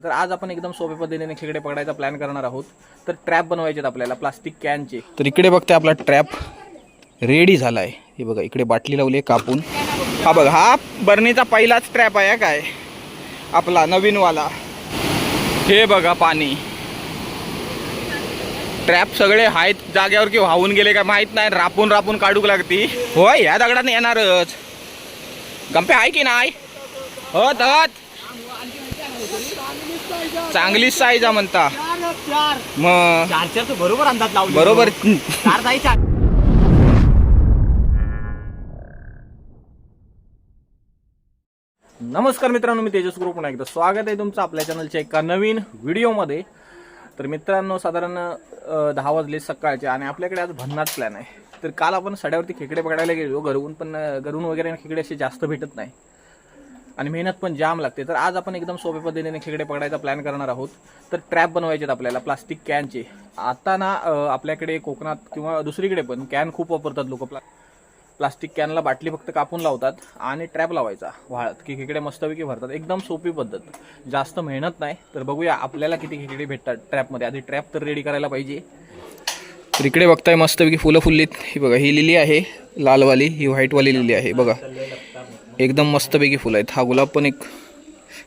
तर आज आपण एकदम सोप्या पद्धतीने खेकडे पकडायचा प्लॅन करणार आहोत. तर ट्रॅप बनवायचे आपल्याला प्लास्टिक कॅनचे तर इकडे बघते आपला ट्रॅप रेडी झाला आहे हे बघा इकडे बाटली लावली आहे कापून. हा बघा हा बर्नीचा पहिलाच ट्रॅप आहे काय? आपला नवीनवाला. हे बघा पाणी. ट्रॅप सगळे आहेत जाग्यावर की वाहून गेले काय माहीत नाही रापून रापून काढूक लागती. होय ह्या दगडाने येणारच. गंपे आहे की नाही? हो चांगलीच साईज आहे म्हणता. मग? चार बरोबर अंदाज लावली. बरोबर. चार जाई चार नमस्कार मित्रांनो मी तेजस ग्रुप पुन्हा एकदा स्वागत आहे तुमचं आपल्या चॅनलच्या एका नवीन व्हिडिओमध्ये तर मित्रांनो साधारण दहा वाजले सकाळचे आणि आपल्याकडे आज भन्नाट प्लॅन आहे. तर काल आपण सड्यावरती खेकडे पकडायला गेलो घरून पण घरून वगैरे खेकडे असे जास्त भेटत नाही. आणि मेहनत पण जाम लागते. तर आज आपण एकदम सोप्या पद्धतीने खेकडे पकडायचा प्लॅन करणार आहोत. तर ट्रॅप बनवायचे आहेत आपल्याला प्लास्टिक कॅनचे आता ना आपल्याकडे कोकणात किंवा दुसरीकडे पण कॅन खूप वापरतात लोक. प्ला प्लास्टिक कॅनला बाटली फक्त कापून लावतात आणि ट्रॅप लावायचा वाळत. की खेकडे मस्तपैकी भरतात. एकदम सोपी पद्धत. जास्त मेहनत नाही. तर बघूया आपल्याला किती खेकडे भेटतात ट्रॅपमध्ये आधी ट्रॅप तर रेडी करायला पाहिजे. तर इकडे बघताय मस्तपैकी फुलं फुललीत. ही बघा ही लिली आहे. लालवाली ही व्हाईटवाली लिली आहे. बघा. एकदम मस्तपैकी फुलं आहेत. हा गुलाब पण एक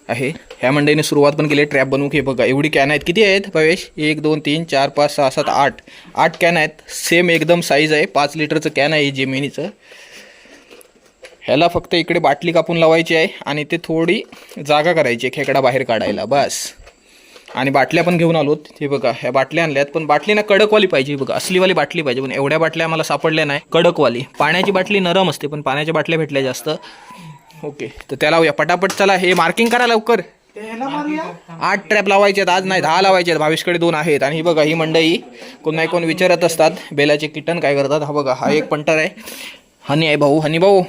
आहे. ह्या मंडईने सुरुवात पण केली ट्रॅप बनवू की बघा एवढी कॅन आहेत. किती आहेत भावेश एक दोन तीन चार पाच सहा सात आठ. आठ कॅन आहेत. सेम एकदम साईज आहे. पाच लिटरचं कॅन आहे जेमिनीचं. ह्याला फक्त इकडे बाटली कापून लावायची आहे आणि ते थोडी जागा करायची आहे खेकडा बाहेर काढायला. बस. आणि बाटल्या पण घेऊन आलोत. हे बघा ह्या बाटल्या आणल्यात. पण बाटली ना कडकवाली पाहिजे. बघा असलीवाली बाटली पाहिजे. पण एवढ्या बाटल्या आम्हाला सापडल्या नाही. कडकवाली. पाण्याची बाटली नरम असते पण पाण्याच्या बाटल्या भेटल्या जास्त. ओके तर त्याला लावूया. पटापट चला हे मार्किंग करा लवकर. आठ ट्रॅप लावायचे आहेत आज नाही दहा लावायचे आहेत भावेशकडे दोन आहेत. आणि ही बघा ही मंडई. कोण नाही कोण विचारत असतात. बेलाचे किटन काय करतात? हा बघा हा एक पंटर आहे. हनी आहे भाऊ. हनी भाऊ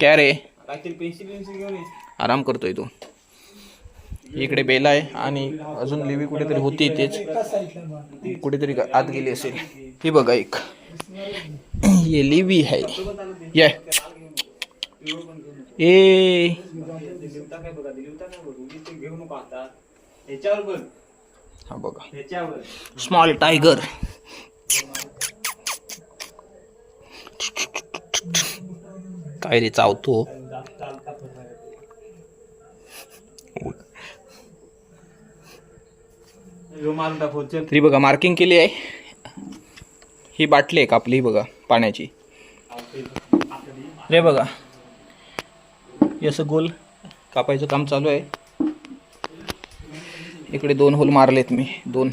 क्या रे. आराम करतोय तो. इकडे बेला आहे आणि अजून लिवी कुठेतरी होती तेच. कुठेतरी आत गेली असेल. ही बघा एक. ये लिवी आहे. ये. ए. बघा हा बघा. स्मॉल टायगर काय रे चावतो? तरी बघा मार्किंग केली आहे. ही बाटली आहे कापली ही बघा पाण्याची. रे बघा. हे असं गोल कापायचं काम चालू आहे. इकडे दोन होल मारलेत मी. दोन.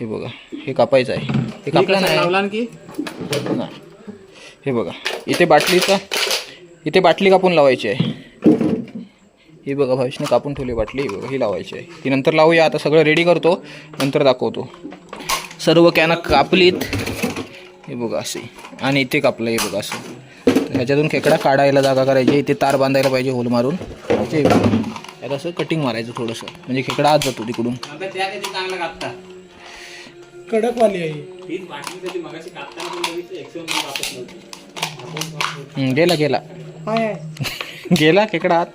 हे बघा हे कापायचं आहे. हे कापलं नाही. की. हे बघा. इथे बाटलीचा इथे बाटली कापून लावायची आहे. ही बघा भावेशने कापून ठेवली बाटली ही बघा ही लावायची आहे. ती नंतर लावूया आता सगळं रेडी करतो नंतर दाखवतो. सर्व कॅना कापलीत. हे बघा असे. आणि इथे कापलं हे बघा असं. ह्याच्यातून खेकडा काढायला जागा करायची इथे तार बांधायला पाहिजे होल मारून. हे बघा. यात असं कटिंग मारायचं थोडंसं. म्हणजे खेकडा आत जातो तिकडून. कडकवाली आहे गेला गेला. गेला खेकडा आत.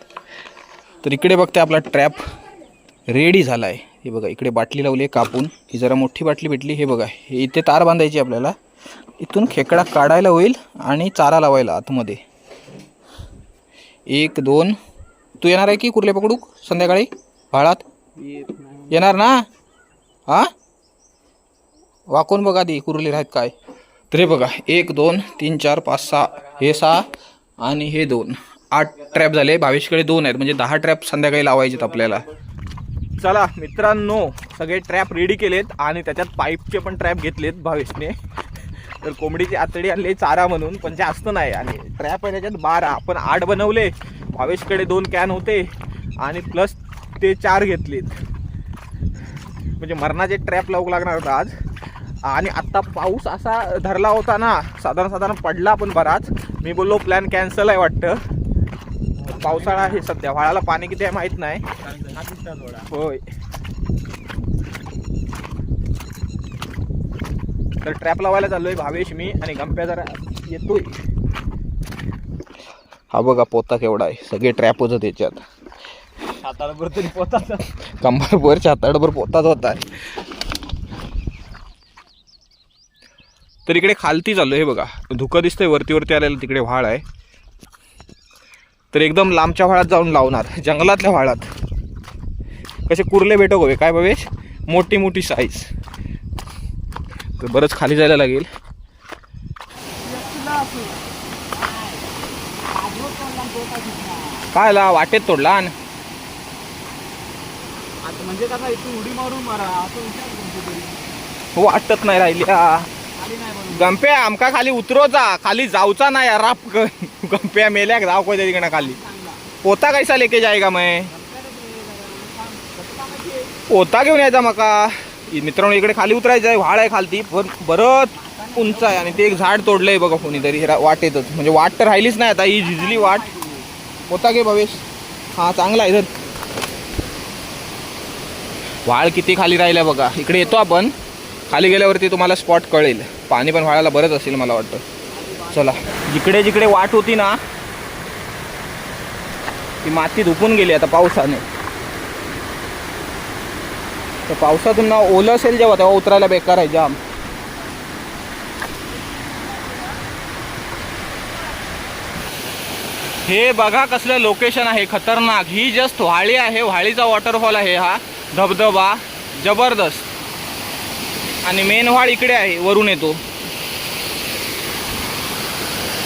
तर इकडे बघते आपला ट्रॅप रेडी झाला आहे हे बघा इकडे बाटली लावली आहे कापून. ही जरा मोठी बाटली भेटली. हे बघा हे इथे तार बांधायची आपल्याला. इथून खेकडा काढायला होईल आणि चारा लावायला आतमध्ये. एक दोन. तू येणार आहे की कुर्ले पकडू? संध्याकाळी? भाळात येणार ना? हा वाकून बघा दी कुर्ले आहेत काय. तरी बघा एक दोन तीन चार पाच सहा. हे सहा आणि हे दोन. आठ ट्रॅप झाले. भावेशकडे दोन आहेत. म्हणजे दहा ट्रॅप संध्याकाळी लावायचेत आपल्याला. चला मित्रांनो सगळे ट्रॅप रेडी केलेत आणि त्याच्यात पाईपचे पण ट्रॅप घेतलेत भावेशने. तर कोंबडीची आतडी आणली चारा म्हणून पण जास्त नाही. आणि ट्रॅप आहे त्याच्यात बारा. आपण आठ बनवले. भावेशकडे दोन कॅन होते. आणि प्लस ते चार घेतलेत. म्हणजे मरणाचे ट्रॅप लावू लागणार होता आज. आणि आत्ता पाऊस असा धरला होता ना साधारण साधारण पडला पण बराच. मी बोललो प्लॅन कॅन्सल आहे वाटतं. पावसाळा आहे सध्या. व्हाळाला पाणी किती आहे माहीत नाही. होय. तर ट्रॅप लावायला चाललोय भावेश मी आणि गंप्या जरा येतोय. हा बघा पोता केवढा आहे. सगळे ट्रॅप होतं त्याच्यात. बरोबर तरी पोतात. कंबरभर छाताडभर पोतात होत. आहे तर इकडे खालती चाललो हे बघा. धुकं दिसतंय वरती वरती आलेलं तिकडे व्हाळ आहे. तर एकदम लांबच्या व्हाळात जाऊन लावणार जंगलातल्या व्हाळात. कसे कुर्ले भेटो गोवे काय भवेश मोठी मोठी साईज तर बरंच खाली जायला लागेल. काय ला वाटेत तोडला आण. म्हणजे कसा इथून उडी मारून मारा असं वाटत नाही राहिली गंप्या आमका खाली उतरोचा खाली जाऊचा नाही राप गंप्या मेल्या जाव कोणत्या तिकडे खाली. पोता कैसा लेके का मय पोता घेऊन यायचा मका. मित्रांनो इकडे खाली उतरायचं आहे व्हाळ आहे खालती पण बरंच उंच आहे आणि ते एक झाड तोडलंय बघा कोणीतरी वाटेतच. म्हणजे वाट तर राहिलीच नाही आता ही झिजली वाट. पोता घे भवेश हा चांगला आहे तर व्हाळ किती खाली राहिल्या बघा. इकडे येतो आपण. खाली गेल्यावरती तुम्हाला स्पॉट कळेल. पाणी पण व्हायला बरंच असेल मला वाटतं. चला. जिकडे जिकडे वाट होती ना ती माती धुपून गेली आता पावसाने. तर पावसातून ना ओलं असेल जेव्हा तेव्हा उतरायला बेकार आहे जाम. हे बघा कसलं लोकेशन आहे खतरनाक. ही जस्ट व्हाळी आहे व्हाळीचा वॉटरफॉल आहे हा. धबधबा जबरदस्त. आणि मेन व्हाळ इकडे आहे वरून येतो.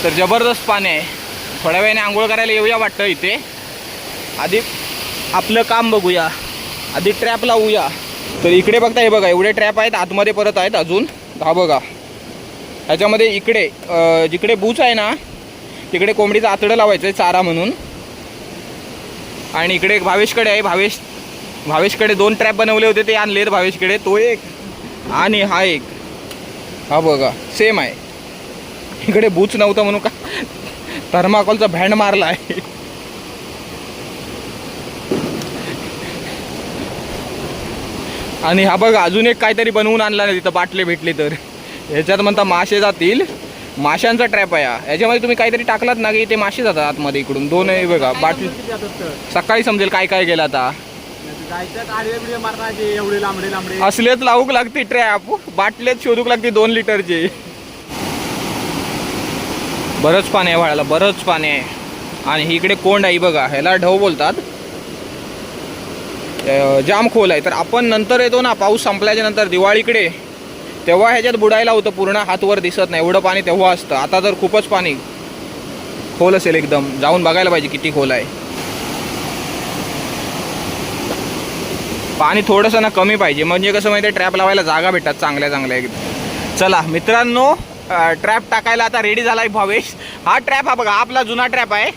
तर जबरदस्त पाणी आहे. थोड्या वेळाने आंघोळ करायला येऊया वाटतं इथे. आधी आपलं काम बघूया. आधी ट्रॅप लावूया. तर इकडे बघता हे बघा एवढे ट्रॅप आहेत आतमध्ये परत आहेत अजून. हा बघा. ह्याच्यामध्ये इकडे जिकडे बूच आहे ना तिकडे कोंबडीचं आतडं लावायचं आहे चारा म्हणून. आणि इकडे एक भावेशकडे आहे भावेश भावेशकडे दोन ट्रॅप बनवले होते ते आणलेत भावेशकडे. तो एक. आणि हा एक. हा बघा सेम आहे. इकडे बूच नव्हतं म्हणून का? थर्माकोलचा भँड मारला आहे. आणि हा बघा अजून एक काहीतरी बनवून आणला नाही तिथं बाटले भेटले तर. ह्याच्यात म्हणता मासे जातील. माशांचा ट्रॅप आहे हा. याच्यामध्ये तुम्ही काहीतरी टाकलात ना की ते मासे जातात आतमध्ये इकडून. दोन आहे बघा बाटली. सकाळी समजेल काय काय गेलं आता. जायचं आडवे एवढे लांबडे लांबडे. असलेच लावूक लागते ट्रॅप. बाटलेच शोधूक लागते दोन लिटरचे. बरंच पाणी आहे व्हाळाला बरंच पाणी आहे. आणि इकडे कोंड आहे बघा ह्याला ढव बोलतात. जाम खोल आहे. तर आपण नंतर येतो ना पाऊस संपल्याच्या नंतर दिवाळीकडे. तेव्हा ह्याच्यात बुडायला होतं पूर्ण हातवर दिसत नाही. एवढं पाणी तेव्हा असतं. आता तर खूपच पाणी खोल असेल एकदम. जाऊन बघायला पाहिजे किती खोल आहे. पाणी थोडंसं ना कमी पाहिजे. म्हणजे कसं माहिती ट्रॅप लावायला जागा भेटतात चांगल्या चांगल्या एकदम. चला मित्रांनो ट्रॅप टाकायला आता रेडी झाला आहे भावेश. हा ट्रॅप हा बघा आपला जुना ट्रॅप आहे.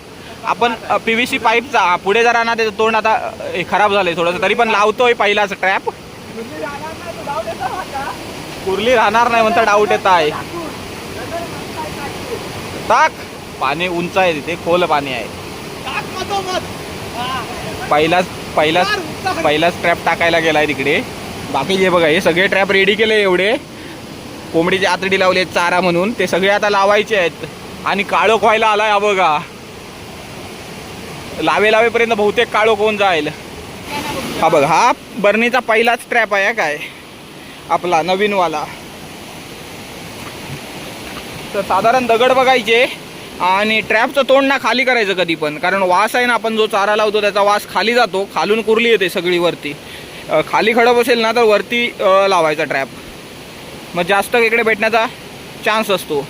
आपण पी व्ही सी पाईपचा पुढे जरा ना त्याचं तोंड आता अ, हे खराब झालंय थोडंसं. तरी पण लावतोय पहिलाच ट्रॅप कुर्ली राहणार नाही म्हणता डाऊट येत आहे. टाक. पाणी उंच आहे तिथे खोल पाणी आहे. पहिलाच पहिलाच पहिलाच ट्रॅप टाकायला गेलाय तिकडे. बाकी जे बघा हे सगळे ट्रॅप रेडी केले एवढे. कोंबडीची आतडी लावली चारा म्हणून. ते सगळे आता लावायचे आहेत. आणि काळोख व्हायला आलाय हा बघा. लावे लावेपर्यंत बहुतेक काळोख होऊन जाईल. हा बघ हा बर्नीचा पहिलाच ट्रॅप आहे काय. आपला नवीनवाला. तर साधारण दगड बघायचे. आणि ट्रॅपचं तोंड ना खाली करायचं कधी पण. कारण वास आहे ना आपण जो चारा लावतो त्याचा वास खाली जातो खालून कुरली येते सगळी वरती खाली खडप असेल ना तर वरती लावायचा ट्रॅप. मग जास्त इकडे भेटण्याचा चान्स असतो.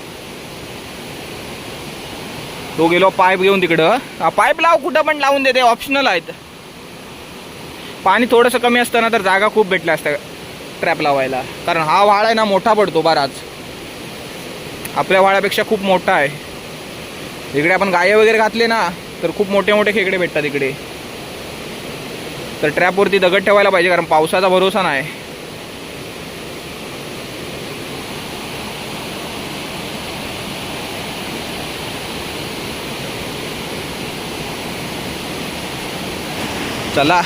तो गेलो पाईप घेऊन तिकडं. पाईप लाव कुठं पण लावून देते ऑप्शनल आहेत. पाणी थोडंसं कमी असतं ना तर जागा खूप भेटल्या असत्या ट्रॅप लावायला. कारण हा वाळ आहे ना मोठा पडतो बराच. आपल्या व्हाळापेक्षा खूप मोठा आहे. इकडे आपण गाये वगैरे घातले ना तर खूप मोठे मोठे खेकडे भेटतात इकडे. तर ट्रॅपवरती दगड ठेवायला पाहिजे कारण पावसाचा भरोसा नाही. चला.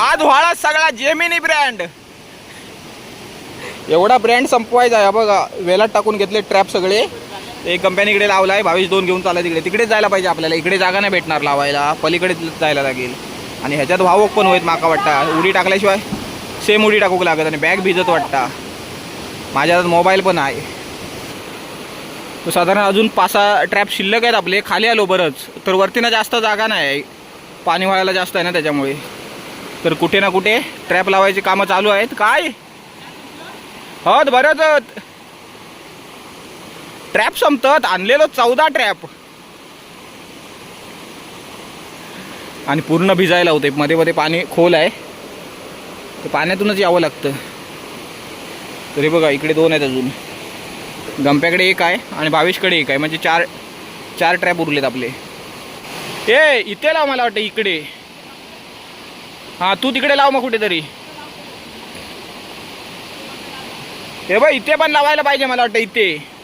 आज व्हाळा सगळा जेमिनी ब्रँड एवढा ब्रँड संपवायचा आहे बघा. वेलात टाकून घेतले ट्रॅप सगळे. एक कंपनीकडे लावला आहे भावीस दोन घेऊन चालला तिकडे. तिकडेच जायला पाहिजे आपल्याला. इकडे जागा नाही भेटणार लावायला. पलीकडे जायला लागेल. आणि ह्याच्यात भावक पण होईल माका वाटता. उडी टाकल्याशिवाय सेम उडी टाकूक लागत आणि बॅग भिजत वाटता. माझ्या हातात मोबाईल पण आहे. साधारण अजून पाच सहा ट्रॅप शिल्लक आहेत आपले. खाली आलो बरंच. तर वरती ना जास्त जागा नाही. पाणी व्हायला जास्त आहे ना त्याच्यामुळे. तर कुठे ना कुठे ट्रॅप लावायची कामं चालू आहेत. काय? हत बरंच ट्रॅप संपतात आणलेलं चौदा ट्रॅप. आणि पूर्ण भिजायला होते. मध्ये मध्ये पाणी खोल आहे. ते पाण्यातूनच यावं लागतं. तरी बघा इकडे दोन आहेत अजून. गंप्याकडे एक आहे आणि बावीसकडे एक आहे. म्हणजे चार चार ट्रॅप उरलेत आपले. ए इथे लाव मला वाटतं इकडे. हां तू तिकडे लाव मग कुठेतरी. हे बघ इथे पण लावायला पाहिजे मला वाटतं इथे.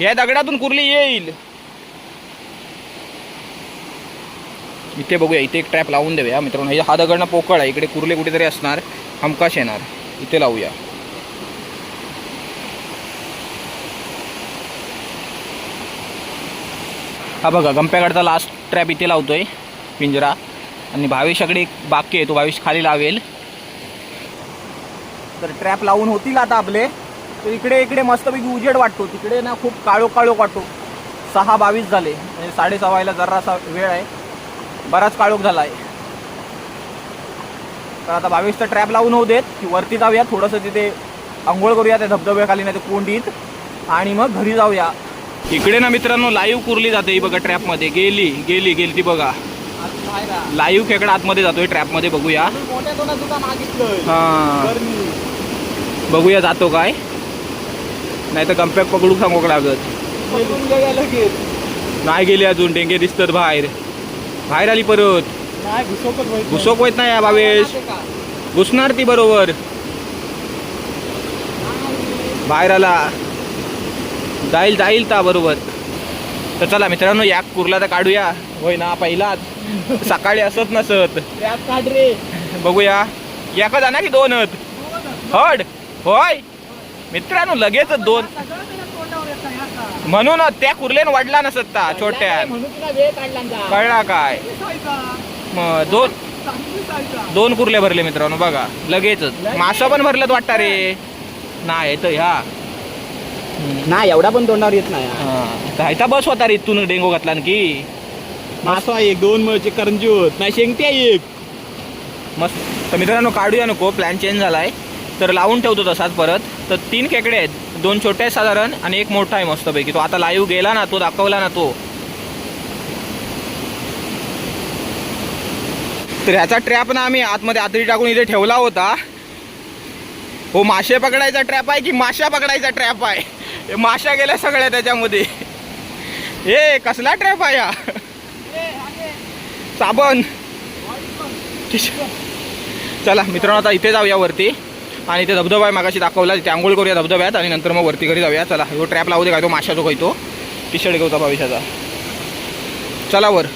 या दगडातून कुर्ली येईल. इथे बघूया इथे एक ट्रॅप लावून देऊया मित्रांनो. हे हा दगडनं पोकळ आहे. इकडे कुर्ले कुठेतरी असणार. हमकाश येणार. इथे लावूया. हा बघा गंप्याकडचा लास्ट ट्रॅप इथे लावतोय पिंजरा. आणि भावेशाकडे एक बाकी आहे. तो भावेश खाली लावेल. तर ट्रॅप लावून होतील आता आपले. तर इकडे इकडे मस्तपैकी उजेड वाटतो. तिकडे ना खूप काळो काळो वाटतो. सहा बावीस झाले. म्हणजे साडेसहा व्हायला जरासा वेळ आहे. बराच काळोख झाला आहे. तर आता बावीसचा ट्रॅप लावून होऊ देत की वरती जाऊया. थोडंसं तिथे आंघोळ करूया त्या धबधब्याखाली नाही ते कोंडीत. आणि मग घरी जाऊया. इकडे ना मित्रांनो लाईव्ह कुरली जाते ही बघा ट्रॅपमध्ये गेली गेली गेली ती बघा. लाईव्ह खेकडा आतमध्ये जातोय ट्रॅपमध्ये बघूया. हा. बघूया जातो काय. नाही तर गंप्याक पकडू सांगू का लागत? नाही गेली अजून डेंगे दिसतात बाहेर. बाहेर आली परत. घुसोक होत नाही या भावेश. घुसणार ती बरोबर. बाहेर आला. जाईल जाईल ता बरोबर. तर चला मित्रांनो या कुर्ला तर काढूया. होय ना पहिलाच. सकाळी असत नसत. ट्रॅप काढ रे. बघूया. एका जाणार की दोन हत हड. होय. मित्रांनो लगेच दोन म्हणून त्या कुर्लेन वाढला नसत ता छोट्या. ना. कळला काय? मग दोन दोन कुर्ले भरले मित्रांनो बघा. लगेचच मासा पण भरलं वाटतं रे. नाही येतं ह्या. नाही एवढा पण तोंडावर येत नाही. बस होता रे इथून डेंगो घातला ना की मासा एक दोन मळचे करंजी होत. नाही आहे एक. मस्त. तर मित्रांनो काढूया नको. प्लॅन चेंज झालाय. तर लावून ठेवतो तसाच परत. तर तीन खेकडे आहेत. दोन छोटे आहेत साधारण आणि एक मोठा आहे मस्तपैकी. तो आता लाईव्ह गेला ना तो दाखवला ना तो. तर ह्याचा ट्रॅप ना आम्ही आतमध्ये आतडी टाकून इथे ठेवला होता. हो मासे पकडायचा ट्रॅप आहे की माशा पकडायचा ट्रॅप आहे? माशा गेल्या सगळ्या त्याच्यामध्ये. हे कसला ट्रॅप आहे हा? साबण. चला मित्रांनो आता इथे जाऊया वरती. आणि ते धबधबा आहे मागाशी दाखवला तिथे आंघोळ करूया धबधब्यात आणि नंतर मग वरती घरी जाऊया. चला ह्यो ट्रॅप लावू दे काय तो माशा जो तो. टी शर्ट घेऊता भविष्याचा चला वर.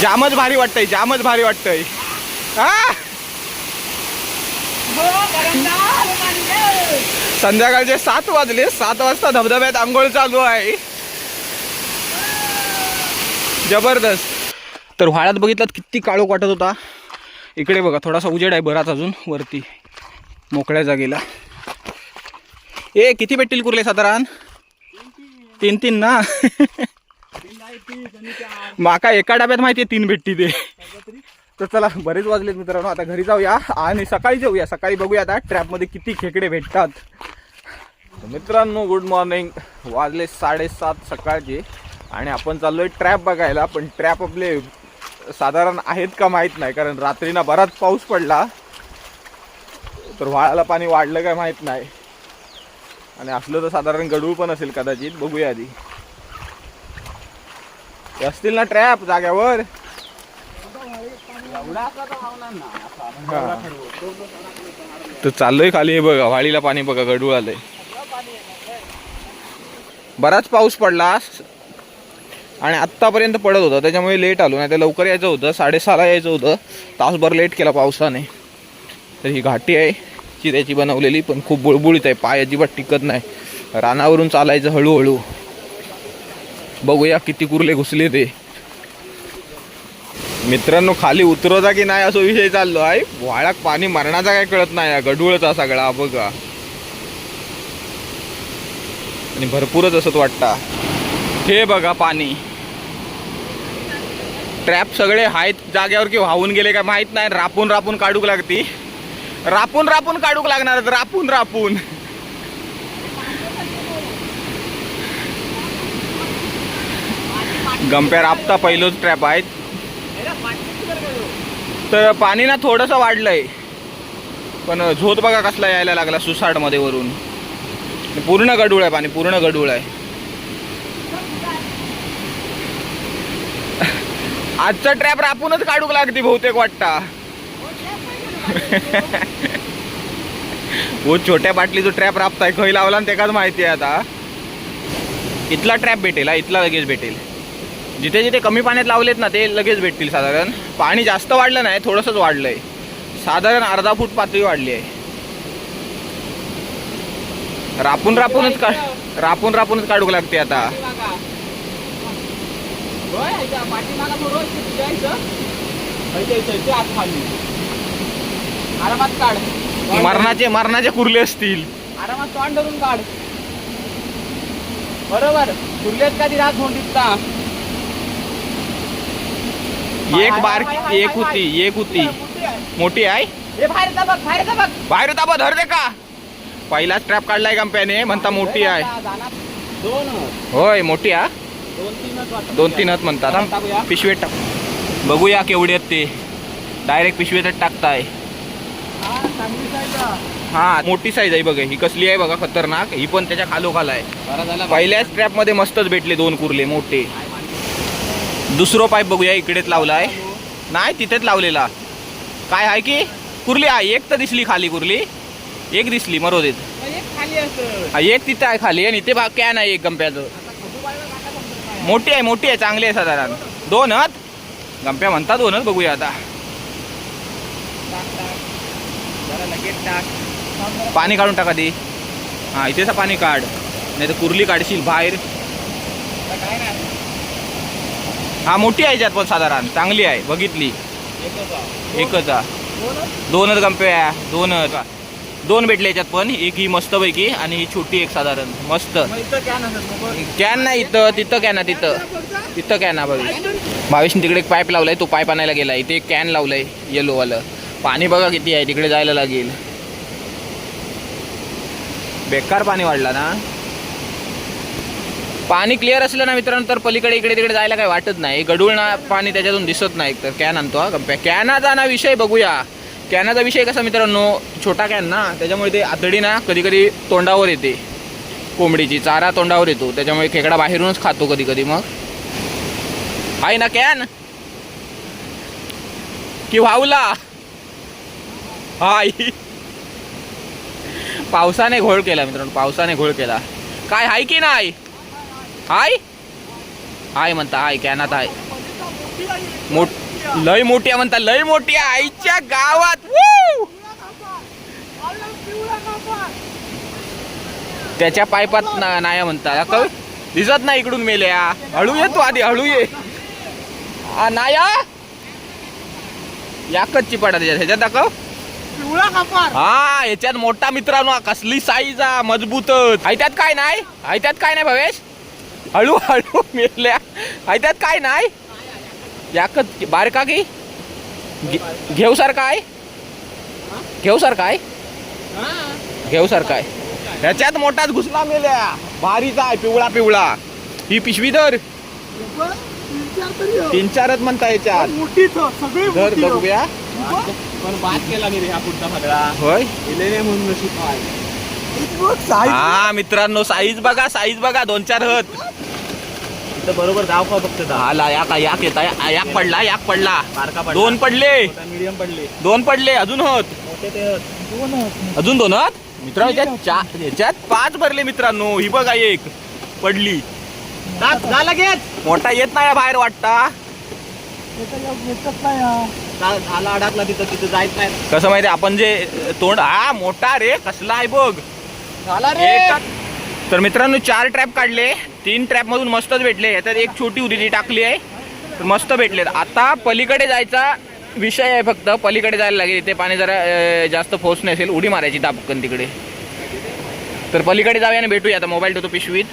जामच भारी वाटतंय जामच भारी वाटतंय. हा संध्याकाळचे सात वाजले सात वाजता धबधब्यात आंघोळ चालू आहे. जबरदस्त. तर व्हाळ्यात बघितलं किती काळोख वाटत होता. इकडे बघा थोडासा उजेड आहे बराच अजून वरती मोकळ्या जागेला. ए किती भेटतील कुर्ले साधारण तीन तीन ना? माका एका डब्यात माहिती आहे तीन भेटती ते. तर चला बरेच वाजलेत मित्रांनो. आता घरी जाऊया आणि सकाळी जाऊया. सकाळी बघूया आता ट्रॅपमध्ये किती खेकडे भेटतात. मित्रांनो गुड मॉर्निंग वाजले साडेसात सकाळचे आणि आपण चाललोय ट्रॅप बघायला. पण ट्रॅप आपले साधारण आहेत का माहीत नाही कारण रात्रीना बराच पाऊस पडला. तर व्हाळाला पाणी वाढलं काय माहीत नाही. आणि असलं तर साधारण गडूळ पण असेल कदाचित. बघूया आधी. असतील ना ट्रॅप जाग्यावर? तर चाललोय खाली बघा व्हाळीला पाणी बघा गडूळ आलंय. बराच पाऊस पडला. आणि आत्तापर्यंत पडत होता त्याच्यामुळे लेट आलो नाही तर लवकर यायचं होतं साडेसहाला यायचं होतं. तासभर लेट केला पावसाने. तर ही घाटी आहे चिऱ्याची बनवलेली पण खूप बुळबुळीत आहे पाय अजिबात टिकत नाही. रानावरून चालायचं हळूहळू. बघूया किती कुर्ले घुसले ते. मित्रांनो खाली उतरवता की नाही असं विषय चाललो आहे. वाळाक पाणी मरणाचा काय कळत नाही गडूळचा सगळा बघा. आणि भरपूरच असत वाटतं. हे बघा पाणी. ट्रॅप सगळे आहेत जाग्यावर की वाहून गेले काय माहीत नाही. रापून रापून काढूक लागती. रापून रापून काढूक लागणार रापून रापून गंप्यार आपता पहिलोच ट्रॅप आहेत. तर पाणी ना थोडंसं वाढलंय. पण झोत बघा कसला यायला लागला सुसाडमध्ये वरून. पूर्ण गडूळ आहे पाणी पूर्ण गडूळ आहे. आजचा ट्रॅप रापूनच काढूक लागते बहुतेक वाटता. हो छोट्या बाटली जो ट्रॅप राबताय खय लावला आणि त्याकाच माहिती आहे आता. इथला ट्रॅप भेटेल हा इथला लगेच भेटेल. जिथे जिथे कमी पाण्यात लावलेत ना ते लगेच भेटतील साधारण. पाणी जास्त वाढलं नाही थोडंसंच वाढलंय. साधारण अर्धा फूट पातळी वाढली आहे. रापून रापूनच का रापून रापूनच काढूक लागते आता. आरामात काढ. मरणाचे मरणाचे कुर्ले असतील. आरामात तोंड धरून काढ. बरोबर. कुर्लेत कधी रात होऊन दिसता. एक बार एक होती एक होती. मोठी आहे? बाहेर जा बघ बाहेर जा बघ. बाहेर दाबा धर दे का. पहिलाच ट्रॅप काढलाय गंप्याने म्हणता मोठी आहे. दोन. होय मोठी आहे दोन तीन हात म्हणतात. पिशवीत टाक. बघूया केवढे आहेत ते. डायरेक्ट पिशवीतच टाकताय. हा. हा मोठी साईज आहे बघा ही कसली आहे बघा खतरनाक. ही पण त्याच्या खालोखाल आहे. पहिल्याच ट्रॅपमध्ये मस्तच भेटले दोन कुर्ले मोठे. दुसरं पाईप बघूया इकडेच लावलाय. नाही तिथेच लावलेला. काय आहे की? कुर्ली आहे एक तर दिसली खाली कुर्ली. एक दिसली मरोदेत. एक तिथे हा, एक तिथं आहे खाली आणि इथे बा कॅन आहे एक गंप्याचं. मोठी आहे मोठी आहे चांगली आहे साधारण. दोन हत गंप्या म्हणतात दोनच बघूया आता. पाणी काढून टाका ती. हा इथेच पाणी काढ. नाही तर कुर्ली काढशील बाहेर. हा मोठी आहे याच्यात पण साधारण. चांगली आहे बघितली. एकच आहे. दोनच? गंप्या दोनच. दोन भेटले याच्यात पण. एक ही मस्त पैकी आणि ही छोटी एक साधारण. मस्त. कॅन नाही इथं. तिथं कॅन आहे तिथं. तिथं कॅन आहे भावेश भावेशने तिकडे एक पाईप लावलाय. तो पाईप आणायला गेला इथे एक कॅन लावलंय. येलोवालं पाणी बघा किती आहे. तिकडे जायला लागेल. बेकार पाणी वाढला ना. पाणी क्लिअर असलं ना मित्रांनो तर पलीकडे इकडे तिकडे जायला काही वाटत नाही. गडूळ ना पाणी त्याच्यातून दिसत नाही. तर कॅन आणतो हा कॅनाचा ना विषय बघूया. कॅनाचा विषय कसा मित्रांनो छोटा कॅन ना त्याच्यामुळे ते आतडी ना कधी कधी तोंडावर येते. कोंबडीची चारा तोंडावर येतो. त्याच्यामुळे खेकडा बाहेरूनच खातो कधी कधी मग. आहे ना कॅन? की वावला? हाय. पावसाने घोळ केला मित्रांनो पावसाने घोळ केला. काय आहे की नाही? आय? आय म्हणता आय कॅनात आय. मोठ लय मोठी आहे म्हणता लय मोठी आहे आईच्या गावात. त्याच्या पायपात ना- नाही म्हणता. कवी दिसत नाही इकडून मेल्या. हळू ये तू आधी हळू ये. आ, नाया? याकच चिपाटा त्याच्यात. ह्याच्यात दाखव. हा ह्याच्यात मोठा मित्रांनो कसली साईज हा मजबूतच. आहे काय नाही? आयत्यात काय नाही भवेश? हळू हळू मेल्या. आहे त्यात काय नाही? याकच बारका की घे- घेऊ सारखा आहे? घेऊ सारखा आहे? घेऊ सारखा आहे. ह्याच्यात मोठाच घुसला मेल्या. भारीचा आहे पिवळा पिवळा. ही पिशवी धर. तीन चारच म्हणता याच्यात. मोठी सगळी धर बघूया. पण बाद केला मी रे हा पुढचा सगळा. होय. म्हणून नशीब आहे. हा मित्रांनो साईज बघा साईज बघा दोन चार हत. इथं बरोबर दाव का फक्त आला याक याक येता याक पडला याक पडला. बारका. दोन पडले. मीडियम पडले. दोन पडले अजून होत. अजून दोन हत? मित्रांनो याच्यात चार याच्यात पाच भरले मित्रांनो. ही बघा एक. पडली. लगेच. मोठा येत नाही बाहेर वाटता. जा- झाला अडकला तिथं तिथं जायचं नाही. कसं माहिती आपण जे तोंड हा मोठा रे कसला आहे बघ. झाला रे! एका- तर मित्रांनो चार ट्रॅप काढले. तीन ट्रॅप मधून मस्तच भेटले. याच्यात एक छोटी होती ती टाकली आहे. तर मस्त भेटले आता पलीकडे जायचा विषय आहे फक्त. पलीकडे जायला लागेल. इथे पाणी जरा अं, जास्त फोर्स नसेल. उडी मारायची दापकन तिकडे. तर पलीकडे जाऊया आणि भेटूया. आता मोबाईल ठेवतो पिशवीत.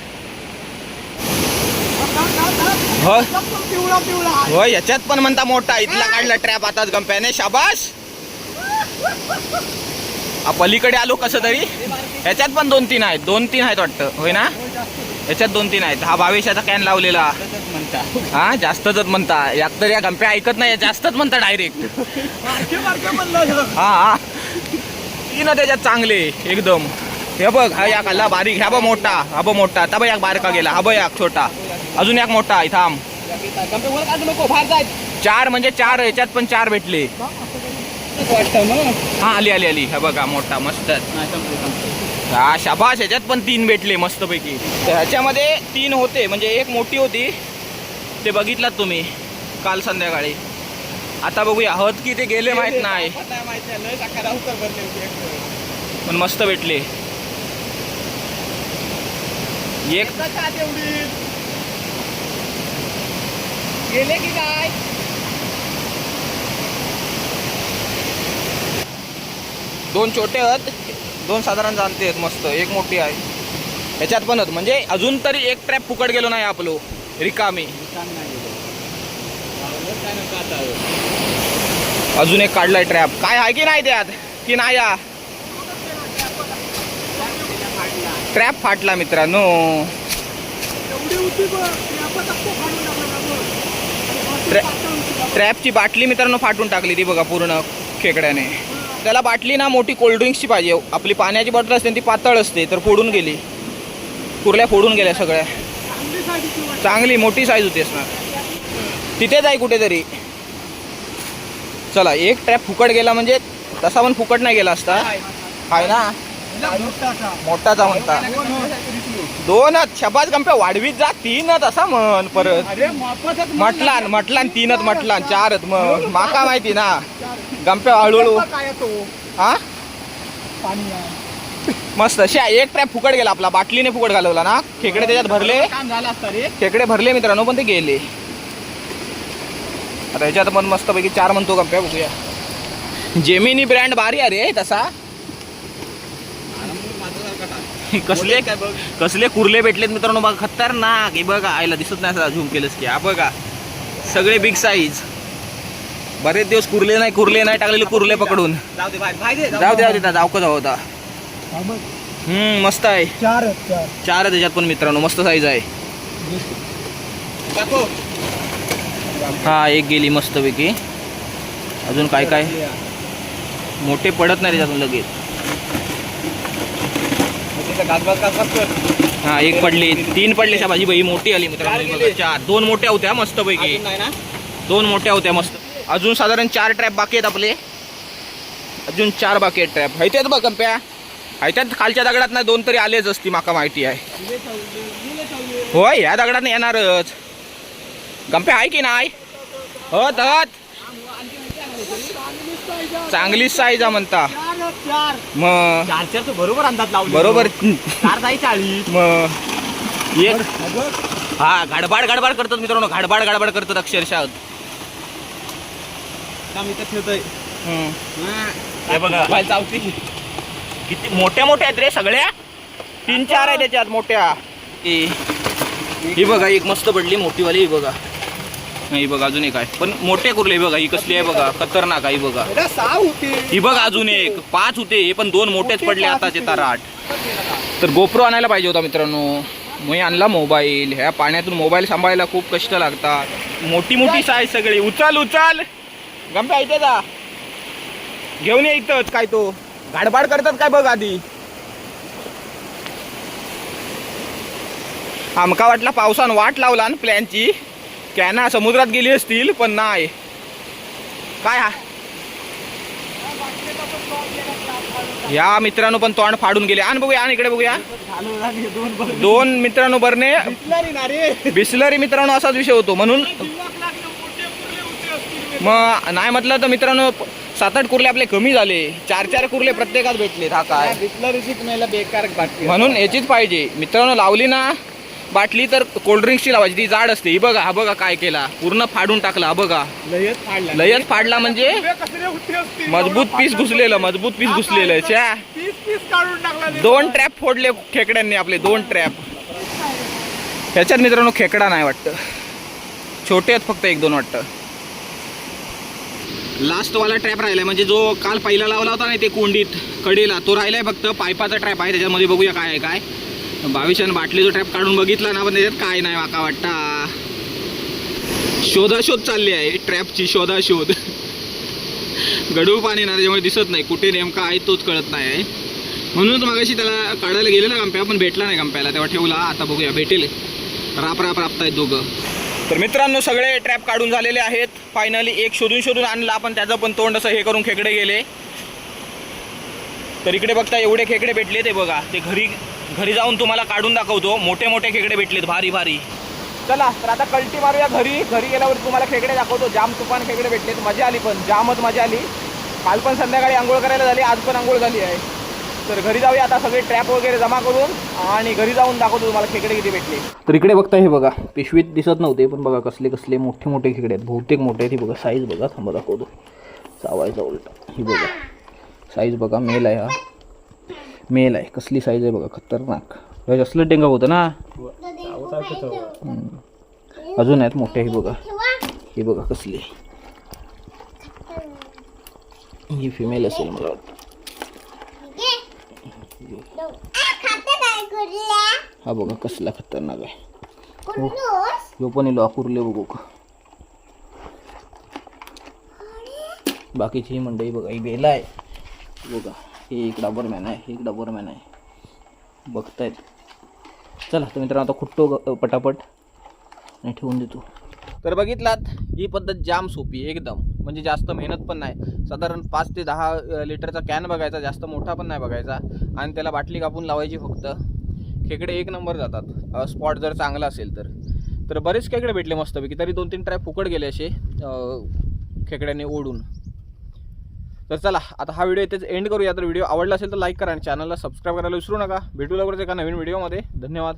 हो हो? याच्यात पण म्हणता मोठा. इथला काढला ट्रॅप आताच गंप्याने. शाबास! पलीकडे आलो कसं तरी? याच्यात पण दोन तीन आहेत. दोन तीन आहेत वाटतं. होय ना? याच्यात दोन तीन आहेत. हा भावेशाचा कॅन लावलेला. म्हणता हा जास्तच म्हणता. यात तर या गंप्या ऐकत नाही. जास्तच म्हणता डायरेक्ट हा हा. तीन त्याच्यात चांगले. एकदम. हे बघ हा या खाल्ला बारीक. ह्या बघ मोठा. हा बघ मोठा. आता बघ एक बारका गेला. हा बघ याक छोटा. अजून एक मोठा आहे. थांब. चार म्हणजे चार. याच्यात पण चार भेटले. हा आली आली आली. हा बघा मोठा मस्त. हा शाबास ह्याच्यात पण तीन भेटले मस्तपैकी. तर ह्याच्यामध्ये तीन होते म्हणजे एक मोठी होती. ते बघितलात तुम्ही काल संध्याकाळी. आता बघूया हत की ते गेले माहीत नाही. पण मस्त भेटले. एक गेले की काय? दोन छोटे आहेत दोन साधारण जाणते आहेत मस्त एक मोठी आहे. ह्याच्यात पण आहेत. म्हणजे अजून तरी एक ट्रॅप फुकट गेलो नाही आपलो. रिकामी. अजून एक काढलाय ट्रॅप काय आहे की नाही त्यात? की नाही या? ट्रॅप फाटला मित्रांनो. ट्रॅ- ट्रॅपची बाटली मित्रांनो फाटून टाकली ती बघा पूर्ण खेकड्याने. त्याला बाटली ना मोठी कोल्ड्रिंक्सची पाहिजे. आपली पाण्याची बॉटल असते ती पातळ असते तर फोडून गेली. कुर्ल्या फोडून गेल्या सगळ्या. चांगली मोठी साईज होती असणार. तिथेच आहे कुठेतरी. चला एक ट्रॅप फुकट गेला म्हणजे तसा पण फुकट नाही गेला असता. आहे ना? मोठाचा म्हणता. दोनच शबाज गंप्या वाढवीत जा तीनच असा म्हण परत. अरे मोफतच म्हटलान म्हटलान तीनच म्हटलान चारच मग माका माहिती ना? गंप्या हळूहळू. हा. मस्त शा एक ट्रॅप फुकट गेला आपला. बाटलीने फुकट घालवला ना? खेकडे त्याच्यात भरले. खेकडे भरले मित्रांनो पण ते गेले. आता ह्याच्यात पण मस्तपैकी चार म्हणतो गंप्या बघूया. जेमिनी ब्रँड भारी आहे रे तसा. कसले कसले कुर्ले भेटलेत मित्रांनो बघा खतरनाक. हे बघा आयला दिसत नाही झूम केलंस की. हा बघा सगळे बिग साईज बरेच दिवस कुर्ले नाही कुर्ले नाही टाकलेले कुर्ले पकडून. जाऊ दे बाहेर बाहेर दे, जाऊ जाऊ का जाऊ होता हम्म मस्त आहे. चार चार. चार आहे त्याच्यात पण मित्रांनो मस्त साईज आहे. हा एक गेली मस्तपैकी. अजून काय काय? मोठे पडत नाही त्याच्यातून लगेच तिथं घासबास घासबास कर हा एक पडली तीन पडले शाबाजी बाई मोठी आली मित्रांनो चार दोन मोठ्या होत्या नाही ना? दोन मोठ्या होत्या मस्त. अजून साधारण चार ट्रॅप बाकी आहेत आपले. अजून चार बाकी आहेत ट्रॅप हायत्यात बघ कंप्या. हायत्यात खालच्या दगडात नाही दोन तरी आलेच असती माका माहिती आहे. होय ह्या दगडात येणारच. गंप्या आहे की नाही? हो चांगली साईज म्हणता. चार मग चार चार तर बरोबर अंदाज लावली. बरोबर. चार जाई चाळीस. मग एक. हा घाडबाड घाडबाड करतात मित्रांनो. घाडबाड घाडबाड करतात अक्षरशः. ठेवतोय. हे. बघा. चावती. किती मोठ्या मोठ्या आहेत रे सगळ्या? तीन चार आहे त्याच्यात मोठ्या. ही ही बघा एक मस्त पडली मोठीवाली ही बघा. ही बघा अजून एक आहे. पण मोठे कुर्ले बघा ही कसली आहे बघा खतरनाक आहे बघा. सहा होती. ही बघा अजून एक. पाच होते हे पण दोन मोठेच पडले आताचे ताराट तर गोप्रो आणायला पाहिजे होता मित्रांनो. मी आणला मोबाईल. ह्या पाण्यातून मोबाईल सांभाळायला खूप कष्ट लागतात. मोठी मोठी साईज सगळी. उचल उचल. गंप्या इथे जा. घेऊन ये इथंच काय तो. गाडबाड करतात काय बघ आधी. आमका वाटला पावसान वाट लावला ना प्लॅनची कॅना समुद्रात गेली असतील पण नाही. काय हा? या मित्रांनो पण तोंड फाडून गेले. आण बघूया आण इकडे बघूया. दोन मित्रांनो बरणे बिस्लरी मित्रांनो असाच विषय होतो म्हणून. मग नाही म्हटलं तर मित्रांनो सात आठ कुर्ले आपले कमी झाले. चार चार कुर्ले प्रत्येकात भेटले हा काय. बेकार म्हणून याचीच पाहिजे. मित्रांनो लावली ना. बाटली तर कोल्ड्रिंक्सची लावायची ती जाड असते. ही बघा हा बघा काय केला. पूर्ण फाडून टाकला हा बघा. लयच फाडला. लयच फाडला म्हणजे मजबूत पीस घुसलेलं मजबूत पीस घुसलेलं च्या दोन ट्रॅप फोडले खेकड्यांनी आपले दोन ट्रॅप ह्याच्यात मित्रांनो खेकडा नाही वाटतं. छोटे आहेत फक्त एक दोन वाटतं. लास्ट वाला ट्रॅप राहिलाय म्हणजे जो काल पहिला लावला होता ना ते कोंडीत कडेला तो राहिलाय फक्त पायपाचा ट्रॅप आहे. त्याच्यामध्ये बघूया काय आहे काय. बावीसशे बाटली जो ट्रॅप काढून बघितला ना पण त्याच्यात काय नाही माका वाटता. शोधाशोध चालली आहे ट्रॅपची शोधाशोध. गडूळ पाणी ना त्याच्यामुळे दिसत नाही कुठे नेमका आहे तोच कळत नाही आहे. म्हणूनच मागाशी त्याला काढायला गेलेला गंप्या पण भेटला नाही गंप्याला. तेव्हा ठेवला आता बघूया भेटेल. राप राप रापतायत दोघं. तर मित्रांनो सगळे ट्रॅप काढून झालेले आहेत. फायनली एक शोधून शोधून आणला आपण त्याचं पण तोंड असं हे करून खेकडे गेले. तर इकडे बघता एवढे खेकडे भेटले ते बघा. ते घरी घरी जाऊन तुम्हाला काढून दाखवतो. मोठे मोठे खेकडे भेटलेत भारी भारी. चला तर आता कल्टी मारूया घरी. घरी गेल्यावर तुम्हाला खेकडे दाखवतो. जाम तुफान खेकडे भेटलेत. मजा आली पण. जामच मजा आली. काल पण संध्याकाळी आंघोळ करायला झाली. आज पण आंघोळ झाली आहे. तर घरी जाऊया आता सगळे ट्रॅप वगैरे जमा करून आणि घरी जाऊन दाखवतो तुम्हाला खेकडे किती भेटले. तर इकडे बघता हे बघा. पिशवीत दिसत नव्हते पण बघा कसले कसले मोठे मोठे खेकडे आहेत. बहुतेक मोठे आहेत ही बघा. साईज बघा थांबा दाखवतो. चावायचा उलटा. ही बघा. साईज बघा मेल आहे हा. मेल आहे. कसली साईज आहे बघा खतरनाक. असलं डेंगा होतं ना? अजून आहेत मोठे हे बघा. हे बघा कसली. ही फिमेल असेल मला वाटतं. हा बघा कसला खतरनाक आहे. यो पण येलो अकुरले बघू का? बाकीची ही मंडळी बघा ही बेला आहे. बघा. हे एक डाबरमॅन आहे हे एक डाबरमॅन आहे. बघतायत. चला तर मित्रांनो आता खुट्टो ग- पटापट आणि ठेवून देतो. तर बघितलात ही पद्धत जाम सोपी आहे एकदम. म्हणजे जास्त मेहनत पण नाही. साधारण पाच ते दहा लिटरचा कॅन बघायचा जास्त मोठा पण नाही बघायचा. आणि त्याला बाटली कापून लावायची फक्त. खेकडे एक नंबर जातात. स्पॉट जर चांगला असेल तर. तर बरेच खेकडे भेटले मस्तपैकी. तरी दोन तीन ट्राय फुकट गेले असे खेकड्याने ओढून. तर चला आता हा व्हिडिओ इथेच एंड करूया. तर व्हिडिओ आवडला असेल तर लाईक करा आणि चॅनलला सबस्क्राईब करायला विसरू नका. भेटू लवकरच एका नवीन व्हिडिओमध्ये धन्यवाद.